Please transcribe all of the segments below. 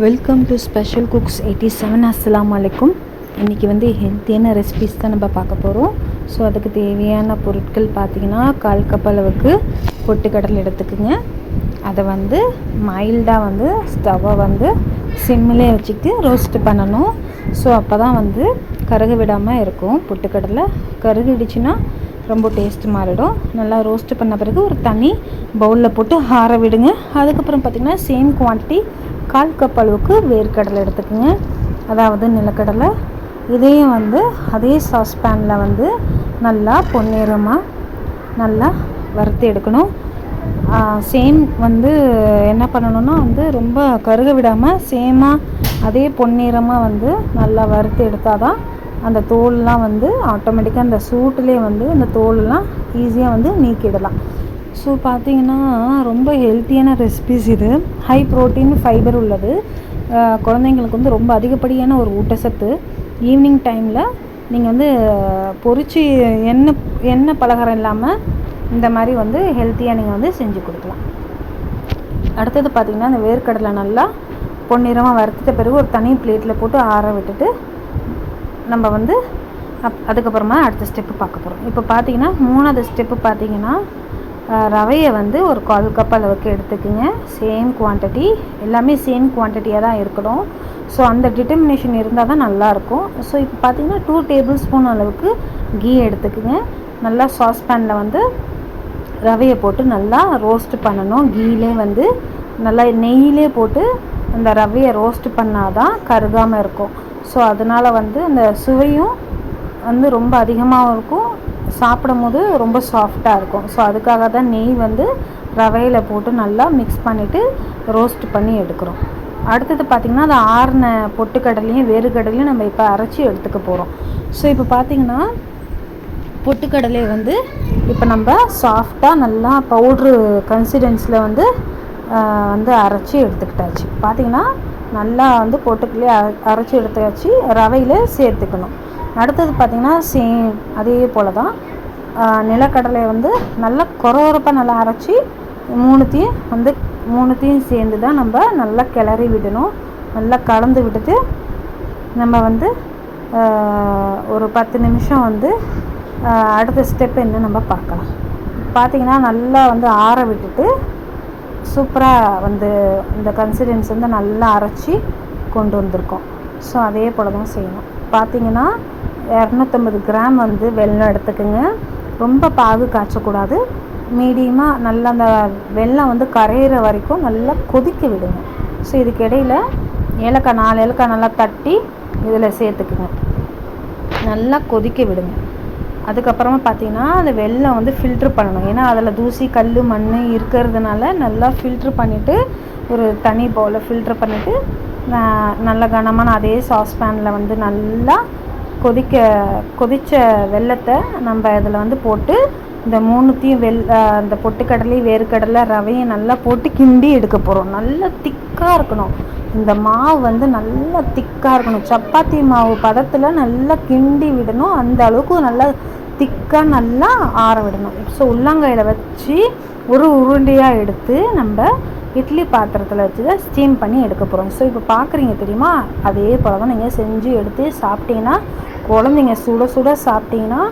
Welcome to special cooks eighty seven அஸ்லாம் வலைக்கும் இன்றைக்கி வந்து ஹெல்த்தியான ரெசிபிஸ் தான் நம்ம பார்க்க போகிறோம் ஸோ அதுக்கு தேவையான பொருட்கள் பார்த்திங்கன்னா கால் கப் அளவுக்கு பொட்டுக்கடலை எடுத்துக்குங்க. அதை வந்து மைல்டாக வந்து ஸ்டவ்வை வந்து சிம்மிலே வச்சுட்டு ரோஸ்ட் பண்ணணும். ஸோ அப்போ தான் வந்து கருக விடாமல் இருக்கும் பொட்டுக்கடலை. கருகு விடுச்சுன்னா ரொம்ப டேஸ்ட் மாறிடும். நல்லா ரோஸ்ட் பண்ண பிறகு ஒரு தனி பவுலில் போட்டு ஆற விடுங்க. அதுக்கப்புறம் பார்த்திங்கன்னா சேம் குவான்டிட்டி கால் கப் அளவுக்கு வேர்க்கடலை எடுத்துக்கோங்க. அதாவது நிலக்கடலை. இதையும் வந்து அதே சாஸ்பேனில் வந்து நல்லா பொன்னிறமாக நல்லா வறுத்து எடுக்கணும். சேம் வந்து என்ன பண்ணணும்னா வந்து ரொம்ப கருக விடாமல் சேமாக அதே பொன்னிறமாக வந்து நல்லா வறுத்து எடுத்தால் தான் அந்த தோல்லாம் வந்து ஆட்டோமேட்டிக்காக அந்த சூட்டுலேயே வந்து அந்த தோலெல்லாம் ஈஸியாக வந்து நீக்கிடலாம். ஸோ பார்த்தீங்கன்னா ரொம்ப ஹெல்த்தியான ரெசிபிஸ் இது. ஹை ப்ரோட்டீன் ஃபைபர் உள்ளது. குழந்தைங்களுக்கு வந்து ரொம்ப அதிகப்படியான ஒரு ஊட்டச்சத்து. ஈவினிங் டைமில் நீங்கள் வந்து பொறிச்சு எண்ணெய் எண்ணெய் பலகாரம் இல்லாமல் இந்த மாதிரி வந்து ஹெல்த்தியாக நீங்கள் வந்து செஞ்சு கொடுக்கலாம். அடுத்தது பார்த்திங்கன்னா அந்த வேர்க்கடலை நல்லா பொன்னிறமாக வறுத்துட்ட பிறகு ஒரு தனி பிளேட்டில் போட்டு ஆற விட்டுட்டு நம்ம வந்து அப் அதுக்கப்புறமா அடுத்த ஸ்டெப்பு பார்க்க போகிறோம் இப்போ பார்த்தீங்கன்னா மூணாவது ஸ்டெப்பு பார்த்தீங்கன்னா ரவையை வந்து ஒரு கால் கப் அளவுக்கு எடுத்துக்கோங்க. சேம் குவான்டிட்டி எல்லாமே சேம் குவான்டிட்டியாக தான் இருக்கணும். ஸோ அந்த டிட்டர்மினேஷன் இருந்தால் தான் நல்லாயிருக்கும். ஸோ இப்போ பார்த்தீங்கன்னா டூ டேபிள் ஸ்பூன் அளவுக்கு கீ எடுத்துக்கோங்க. நல்லா சாஸ்பேனில் வந்து ரவையை போட்டு நல்லா ரோஸ்ட் பண்ணணும். கீலே வந்து நல்லா நெய்யிலே போட்டு அந்த ரவையை ரோஸ்ட் பண்ணாதான் கருகாமல் இருக்கும். ஸோ அதனால் வந்து அந்த சுவையும் வந்து ரொம்ப அதிகமாகவும் இருக்கும். சாப்பிடும் போது ரொம்ப சாஃப்டாக இருக்கும். ஸோ அதுக்காக தான் நெய் வந்து ரவையில் போட்டு நல்லா மிக்ஸ் பண்ணிவிட்டு ரோஸ்ட் பண்ணி எடுக்கிறோம். அடுத்தது பார்த்திங்கன்னா அது ஆறின பொட்டுக்கடலையும் வேறுகடலையும் நம்ம இப்போ அரைச்சி எடுத்துக்க போகிறோம் ஸோ இப்போ பார்த்திங்கன்னா பொட்டுக்கடலை வந்து இப்போ நம்ம சாஃப்டாக நல்லா பவுட்ரு கன்சிடென்ஸில் வந்து வந்து அரைச்சி எடுத்துக்கிட்டாச்சு. பார்த்திங்கன்னா நல்லா வந்து பொட்டுக்கடலையை அரைச்சி எடுத்து வச்சு ரவையில் சேர்த்துக்கணும். அடுத்தது பார்த்திங்கன்னா சேம் அதே போல் தான் நிலக்கடலை வந்து நல்லா கொரகொரப்பாக நல்லா அரைச்சி மூணுத்தையும் வந்து மூணுத்தையும் சேர்ந்து தான் நம்ம நல்லா கிளறி விடணும். நல்லா கலந்து விட்டுட்டு நம்ம வந்து ஒரு பத்து நிமிஷம் வந்து அடுத்த ஸ்டெப் என்ன நம்ம பார்க்கலாம். பார்த்திங்கன்னா நல்லா வந்து ஆற விட்டுட்டு சூப்பராக வந்து இந்த கன்சிடென்ஸ் வந்து நல்லா அரைச்சி கொண்டு வந்திருக்கோம். ஸோ அதே போல் தான் செய்யணும். பார்த்தீங்கன்னா இரநூத்தம்பது கிராம் வந்து வெல்லம் எடுத்துக்கோங்க. ரொம்ப பாகு காய்ச்சக்கூடாது. மீடியமாக நல்லா அந்த வெல்லம் வந்து கரையிற வரைக்கும் நல்லா கொதிக்க விடுங்க. ஸோ இதுக்கு இடையில் ஏலக்காய் நாலு ஏலக்காய் நல்லா தட்டி இதில் சேர்த்துக்குங்க. நல்லா கொதிக்க விடுங்க. அதுக்கப்புறமா பார்த்தீங்கன்னா அந்த வெள்ளம் வந்து ஃபில்ட்ரு பண்ணணும். ஏன்னா அதில் தூசி கல் மண் இருக்கிறதுனால நல்லா ஃபில்ட்ரு பண்ணிவிட்டு ஒரு தனி பவுலில் ஃபில்ட்ரு பண்ணிவிட்டு நல்ல கனமான அதே சாஸ்பேனில் வந்து நல்லா கொதிக்க கொதித்த வெல்லத்தை நம்ம இதில் வந்து போட்டு இந்த மூணுத்தையும் வெல் அந்த பொட்டுக்கடலை வேர்க்கடலை ரவையும் நல்லா போட்டு கிண்டி எடுக்க போகிறோம் நல்லா திக்காக இருக்கணும். இந்த மாவு வந்து நல்லா திக்காக இருக்கணும். சப்பாத்தி மாவு பதத்தில் நல்லா கிண்டி விடணும். அந்த அளவுக்கு நல்லா திக்காக நல்லா ஆற விடணும். ஸோ உள்ளங்கையில் வச்சு ஒரு உருண்டையாக எடுத்து நம்ம இட்லி பாத்திரத்தில் வச்சு தான் ஸ்டீம் பண்ணி எடுக்க போகிறோம் ஸோ இப்போ பார்க்குறீங்க தெரியுமா? அதே போல் தான் நீங்கள் செஞ்சு எடுத்து சாப்பிட்டீங்கன்னா குழந்தைங்க சுட சுட சாப்பிட்டீங்கன்னா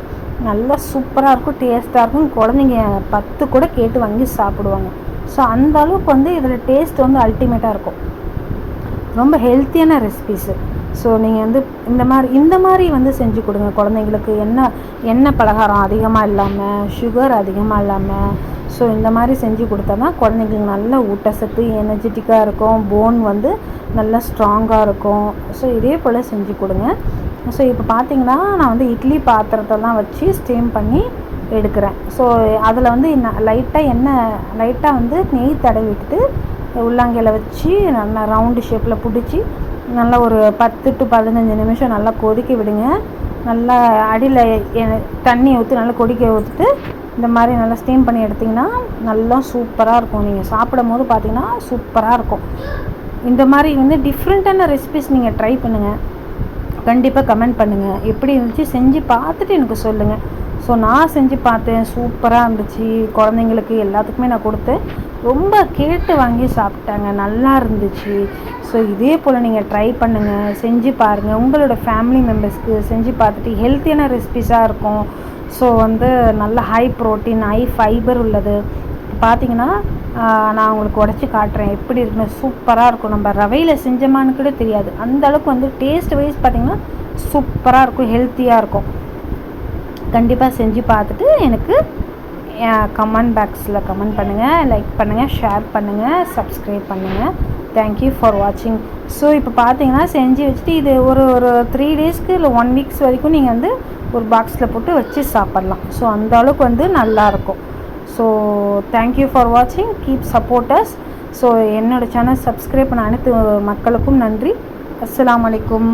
நல்லா சூப்பராக இருக்கும் டேஸ்ட்டாக இருக்கும். குழந்தைங்க பத்து கூட கேட்டு வாங்கி சாப்பிடுவாங்க. ஸோ அந்த அளவுக்கு வந்து இதில் டேஸ்ட் வந்து அல்டிமேட்டாக இருக்கும். ரொம்ப ஹெல்த்தியான ரெசிபிஸு ஸோ நீங்கள் வந்து இந்த மாதிரி இந்த மாதிரி வந்து செஞ்சு கொடுங்க. குழந்தைங்களுக்கு என்ன எண்ணெய் பலகாரம் அதிகமாக இல்லாமல் சுகர் அதிகமாக இல்லாமல் ஸோ இந்த மாதிரி செஞ்சு கொடுத்தா தான் குழந்தைங்களுக்கு நல்ல ஊட்டச்சத்து எனர்ஜெட்டிக்காக இருக்கும். போன் வந்து நல்லா ஸ்ட்ராங்காக இருக்கும். ஸோ இதே போல் செஞ்சு கொடுங்க. ஸோ இப்போ பார்த்தீங்கன்னா நான் வந்து இட்லி பாத்திரத்தெல்லாம் வச்சு ஸ்டீம் பண்ணி எடுக்கிறேன். ஸோ அதில் வந்து லைட்டாக எண்ணெய் லைட்டாக வந்து நெய் தடவிட்டு உள்ளாங்கையில் வச்சு நல்லா ரவுண்டு ஷேப்பில் பிடிச்சி நல்லா ஒரு பத்து டு பதினஞ்சு நிமிஷம் நல்லா கொதிக்க விடுங்க. நல்லா அடியில் தண்ணி ஊற்றி நல்லா கொதிக்க ஊற்றிட்டு இந்த மாதிரி நல்லா ஸ்டீம் பண்ணி எடுத்திங்கன்னா நல்லா சூப்பராக இருக்கும். நீங்கள் சாப்பிடும் போது பார்த்தீங்கன்னா சூப்பராக இருக்கும். இந்த மாதிரி வந்து டிஃப்ரெண்ட்டான ரெசிபிஸ் நீங்கள் ட்ரை பண்ணுங்கள் கண்டிப்பாக கமெண்ட் பண்ணுங்கள் எப்படி இருந்துச்சு? செஞ்சு பார்த்துட்டு எனக்கு சொல்லுங்கள் ஸோ நான் செஞ்சு பார்த்தேன். சூப்பராக இருந்துச்சு. குழந்தைங்களுக்கு எல்லாத்துக்குமே நான் கொடுத்தேன். ரொம்ப கேட்டு வாங்கி சாப்பிட்டாங்க. நல்லா இருந்துச்சு. ஸோ இதே போல் நீங்கள் ட்ரை பண்ணுங்கள் செஞ்சு பாருங்கள் உங்களோட ஃபேமிலி மெம்பர்ஸ்க்கு செஞ்சு பார்த்துட்டு ஹெல்த்தியான ரெசிபிஸாக இருக்கும். ஸோ வந்து நல்ல ஹை ப்ரோட்டீன் ஹை ஃபைபர் உள்ளது. பார்த்தீங்கன்னா நான் உங்களுக்கு உடச்சி காட்டுறேன். எப்படி இருக்குன்னு சூப்பராக இருக்கும். நம்ம ரவையில் செஞ்சோமான்னு கூட தெரியாது. அந்த அளவுக்கு வந்து டேஸ்ட் வைஸ் பார்த்திங்கன்னா சூப்பராக இருக்கும் ஹெல்த்தியாக இருக்கும். கண்டிப்பாக செஞ்சு பார்த்துட்டு எனக்கு கமெண்ட் பாக்ஸில் கமெண்ட் பண்ணுங்கள் லைக் பண்ணுங்கள் ஷேர் பண்ணுங்கள் சப்ஸ்கிரைப் பண்ணுங்கள் தேங்க்யூ ஃபார் வாட்சிங் ஸோ இப்போ பார்த்தீங்கன்னா செஞ்சு வச்சுட்டு இது ஒரு ஒரு த்ரீ டேஸ்க்கு இல்லை ஒன் வீக்ஸ் வரைக்கும் நீங்கள் வந்து ஒரு பாக்ஸில் போட்டு வச்சு சாப்பிட்லாம். ஸோ அந்த அளவுக்கு வந்து நல்லாயிருக்கும் ஸோ தேங்க்யூ ஃபார் வாட்சிங் கீப் சப்போர்ட்டர்ஸ் ஸோ என்னோடய சேனல் சப்ஸ்கிரைப் பண்ண அனைத்து மக்களுக்கும் நன்றி. அஸ்லாம் அலைக்கும்